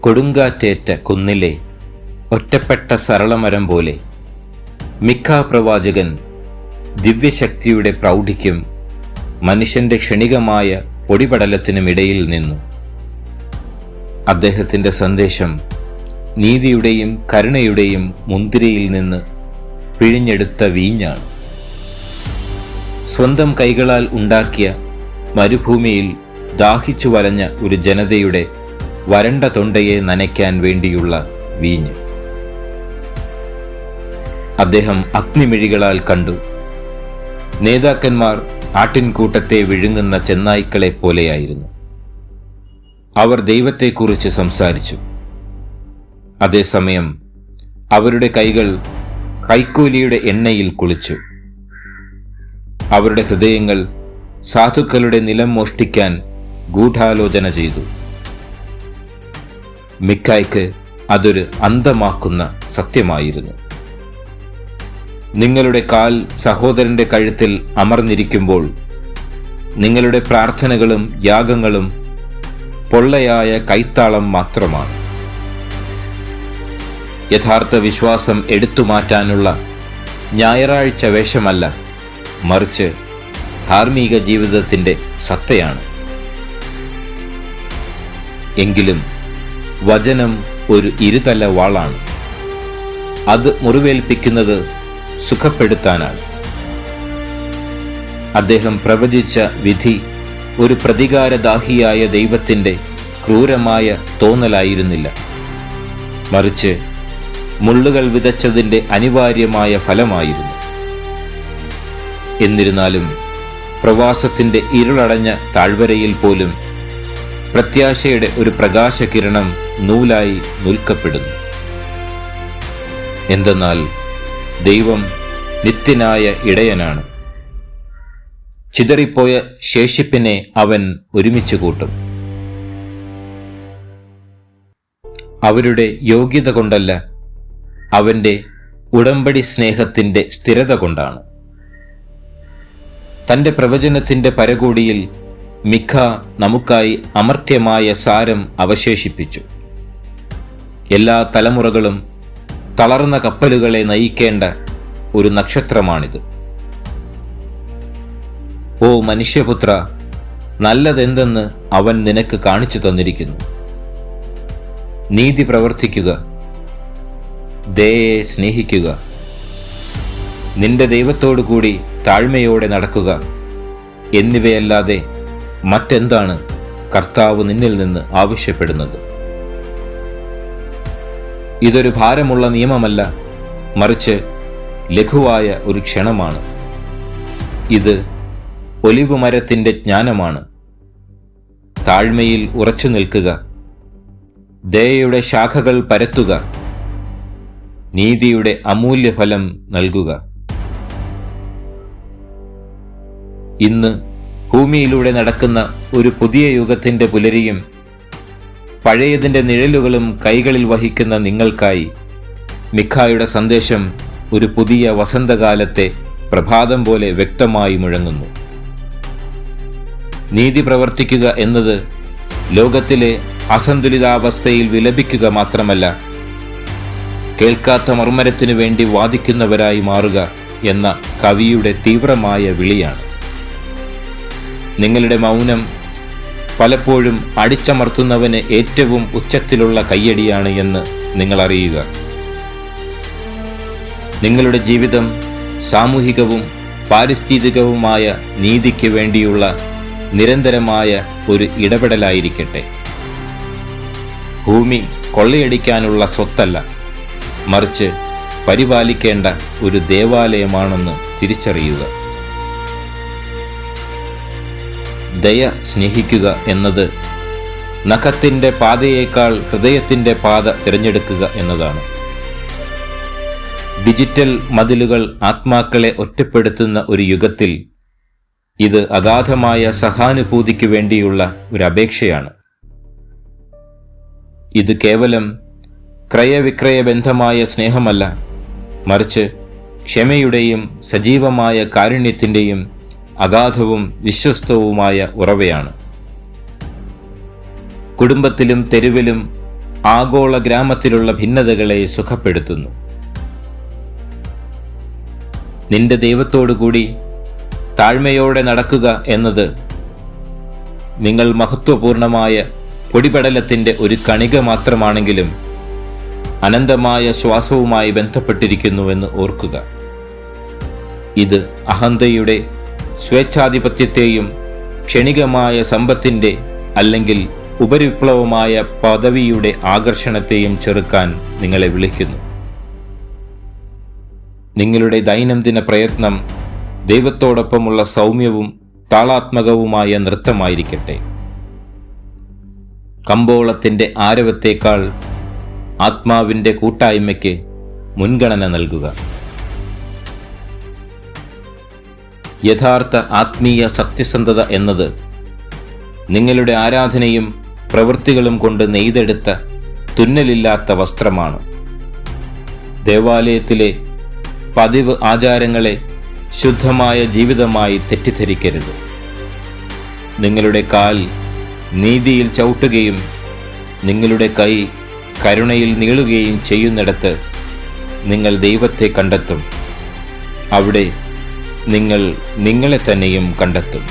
കൊടുങ്കാറ്റേറ്റ കുന്നിലെ ഒറ്റപ്പെട്ട സരളമരം പോലെ മിക്ക പ്രവാചകൻ ദിവ്യശക്തിയുടെ പ്രൗഢിക്കും മനുഷ്യന്റെ ക്ഷണികമായ പൊടിപടലത്തിനുമിടയിൽ നിന്നു. അദ്ദേഹത്തിന്റെ സന്ദേശം നീതിയുടെയും കരുണയുടെയും മുന്തിരിയിൽ നിന്ന് പിഴിഞ്ഞെടുത്ത വീഞ്ഞാണ്. സ്വന്തം കൈകളാൽ ഉണ്ടാക്കിയ മരുഭൂമിയിൽ ദാഹിച്ചു വലഞ്ഞ ഒരു ജനതയുടെ വരണ്ട തൊണ്ടയെ നനയ്ക്കാൻ വേണ്ടിയുള്ള വീഞ്ഞ്. അദ്ദേഹം അഗ്നിമിഴികളാൽ കണ്ടു. നേതാക്കന്മാർ ആട്ടിൻകൂട്ടത്തെ വിഴുങ്ങുന്ന ചെന്നായ്ക്കളെ പോലെയായിരുന്നു. അവർ ദൈവത്തെക്കുറിച്ച് സംസാരിച്ചു. അതേസമയം അവരുടെ കൈകൾ കൈക്കൂലിയുടെ എണ്ണയിൽ കുളിച്ചു. അവരുടെ ഹൃദയങ്ങൾ സാധുക്കളുടെ നിലം മോഷ്ടിക്കാൻ ഗൂഢാലോചന ചെയ്തു. മിക്കായ്ക്ക് അതൊരു അന്തമാക്കുന്ന സത്യമായിരുന്നു. നിങ്ങളുടെ കാൽ സഹോദരന്റെ കഴുത്തിൽ അമർന്നിരിക്കുമ്പോൾ നിങ്ങളുടെ പ്രാർത്ഥനകളും യാഗങ്ങളും പൊള്ളയായ കൈത്താളം മാത്രമാണ്. യഥാർത്ഥ വിശ്വാസം എടുത്തുമാറ്റാനുള്ള ഞായറാഴ്ച വേഷമല്ല മറിച്ച് ധാർമ്മിക ജീവിതത്തിന്റെ സത്തയാണ്. എങ്കിലും വചനം ഒരു ഇരുതല വാളാണ്. അത് മുറിവേൽപ്പിക്കുന്നത് സുഖപ്പെടുത്താനാണ്. അദ്ദേഹം പ്രവചിച്ച വിധി ഒരു പ്രതികാരദാഹിയായ ദൈവത്തിന്റെ ക്രൂരമായ തോന്നലായിരുന്നില്ല. മറിച്ച് മുള്ളുകൾ വിതച്ചതിന്റെ അനിവാര്യമായ ഫലമായിരുന്നു. എന്നിരുന്നാലും പ്രവാസത്തിന്റെ ഇരുളടഞ്ഞ താഴ്വരയിൽ പോലും പ്രത്യാശയുടെ ഒരു പ്രകാശകിരണം നൂലായി നിൽക്കപ്പെടുന്നു. എന്തെന്നാൽ ദൈവം നിത്യനായ ഇടയനാണ്. ചിതറിപ്പോയ ശേഷിപ്പിനെ അവൻ ഒരുമിച്ച് കൂട്ടും. അവരുടെ യോഗ്യത കൊണ്ടല്ല അവന്റെ ഉടമ്പടി സ്നേഹത്തിന്റെ സ്ഥിരത കൊണ്ടാണ്. തന്റെ പ്രവചനത്തിന്റെ പരകോടിയിൽ മിഖ നമുക്കായി അമർത്യമായ സാരം അവശേഷിപ്പിച്ചു. എല്ലാ തലമുറകളും തളർന്ന കപ്പലുകളെ നയിക്കേണ്ട ഒരു നക്ഷത്രമാണിത്. ഓ മനുഷ്യപുത്ര നല്ലതെന്തെന്ന് അവൻ നിനക്ക് കാണിച്ചു തന്നിരിക്കുന്നു. നീതി പ്രവർത്തിക്കുക. ദയയെ സ്നേഹിക്കുക. നിന്റെ ദൈവത്തോടു കൂടി താഴ്മയോടെ നടക്കുക. എന്നിവയല്ലാതെ മറ്റെന്താണ് കർത്താവ് നിന്നിൽ നിന്ന് ആവശ്യപ്പെടുന്നത്? ഇതൊരു ഭാരമുള്ള നിയമമല്ല മറിച്ച് ലഘുവായ ഒരു ക്ഷണമാണ്. ഇത് ഒലിവ് മരത്തിന്റെ ജ്ഞാനമാണ്. താഴ്മയിൽ ഉറച്ചു നിൽക്കുക ദയയുടെ ശാഖകൾ പരത്തുക നീതിയുടെ അമൂല്യഫലം നൽകുക. ഇന്ന് ഭൂമിയിലൂടെ നടക്കുന്ന ഒരു പുതിയ യുഗത്തിന്റെ പുലരിയും പഴയതിന്റെ നിഴലുകളും കൈകളിൽ വഹിക്കുന്ന നിങ്ങൾക്കായി മിഖായുടെ സന്ദേശം ഒരു പുതിയ വസന്തകാലത്തെ പ്രഭാതം പോലെ വ്യക്തമായി മുഴങ്ങുന്നു. നീതി പ്രവർത്തിക്കുക എന്നത് ലോകത്തിലെ അസന്തുലിതാവസ്ഥയിൽ വിലപിക്കുക മാത്രമല്ല കേൾക്കാത്ത മർമ്മരത്തിനു വേണ്ടി വാദിക്കുന്നവരായി മാറുക എന്ന കവിയുടെ തീവ്രമായ വിളിയാണ്. നിങ്ങളുടെ മൗനം പലപ്പോഴും അടിച്ചമർത്തുന്നവന് ഏറ്റവും ഉച്ചത്തിലുള്ള കയ്യടിയാണ് എന്ന് നിങ്ങൾ അറിയുക. നിങ്ങളുടെ ജീവിതം സാമൂഹികവും പാരിസ്ഥിതികവുമായ നീതിക്ക് വേണ്ടിയുള്ള നിരന്തരമായ ഒരു ഇടപെടലായിരിക്കട്ടെ. ഭൂമി കൊള്ളയടിക്കാനുള്ള സ്വത്തല്ല മറിച്ച് പരിപാലിക്കേണ്ട ഒരു ദേവാലയമാണെന്ന് തിരിച്ചറിയുക. ദയ സ്നേഹിക്കുക എന്നത് നഖത്തിന്റെ പാതയേക്കാൾ ഹൃദയത്തിന്റെ പാത തിരഞ്ഞെടുക്കുക എന്നതാണ്. ഡിജിറ്റൽ മതിലുകൾ ആത്മാക്കളെ ഒറ്റപ്പെടുത്തുന്ന ഒരു യുഗത്തിൽ ഇത് അഗാധമായ സഹാനുഭൂതിക്ക് വേണ്ടിയുള്ള ഒരു അപേക്ഷയാണ്. ഇത് കേവലം ക്രയവിക്രയ ബന്ധമായ സ്നേഹമല്ല മറിച്ച് ക്ഷമയുടെയും സജീവമായ കാരുണ്യത്തിന്റെയും അഗാധവും വിശ്വസ്തവുമായ ഉറവയാണ്. കുടുംബത്തിലും തെരുവിലും ആഗോള ഗ്രാമത്തിലുള്ള ഭിന്നതകളെ സുഖപ്പെടുത്തുന്നു. നിന്റെ ദൈവത്തോടുകൂടി താഴ്മയോടെ നടക്കുക എന്നത് നിങ്ങൾ മഹത്വപൂർണമായ പൊടിപടലത്തിന്റെ ഒരു കണിക മാത്രമാണെങ്കിലും അനന്തമായ ശ്വാസവുമായി ബന്ധപ്പെട്ടിരിക്കുന്നുവെന്ന് ഓർക്കുക. ഇത് അഹന്തയുടെ സ്വേച്ഛാധിപത്യത്തെയും ക്ഷണികമായ സമ്പത്തിന്റെ അല്ലെങ്കിൽ ഉപരിപ്ലവമായ പദവിയുടെ ആകർഷണത്തെയും ചെറുക്കാൻ നിങ്ങളെ വിളിക്കുന്നു. നിങ്ങളുടെ ദൈനംദിന പ്രയത്നം ദൈവത്തോടൊപ്പമുള്ള സൗമ്യവും താളാത്മകവുമായ നൃത്തമായിരിക്കട്ടെ. കമ്പോളത്തിന്റെ ആരവത്തേക്കാൾ ആത്മാവിന്റെ കൂട്ടായ്മയ്ക്ക് മുൻഗണന നൽകുക. യഥാർത്ഥ ആത്മീയ സത്യസന്ധത എന്നത് നിങ്ങളുടെ ആരാധനയും പ്രവൃത്തികളും കൊണ്ട് നെയ്തെടുത്ത തുന്നലില്ലാത്ത വസ്ത്രമാണ്. ദേവാലയത്തിലെ പതിവ് ആചാരങ്ങളെ ശുദ്ധമായ ജീവിതമായി തെറ്റിദ്ധരിക്കരുത്. നിങ്ങളുടെ കാൽ നീതിയിൽ ചവിട്ടുകയും നിങ്ങളുടെ കൈ കരുണയിൽ നീളുകയും ചെയ്യുന്നിടത്ത് നിങ്ങൾ ദൈവത്തെ കണ്ടെത്തും. അവിടെ നിങ്ങൾ നിങ്ങളെ തന്നെയും കണ്ടെത്തും.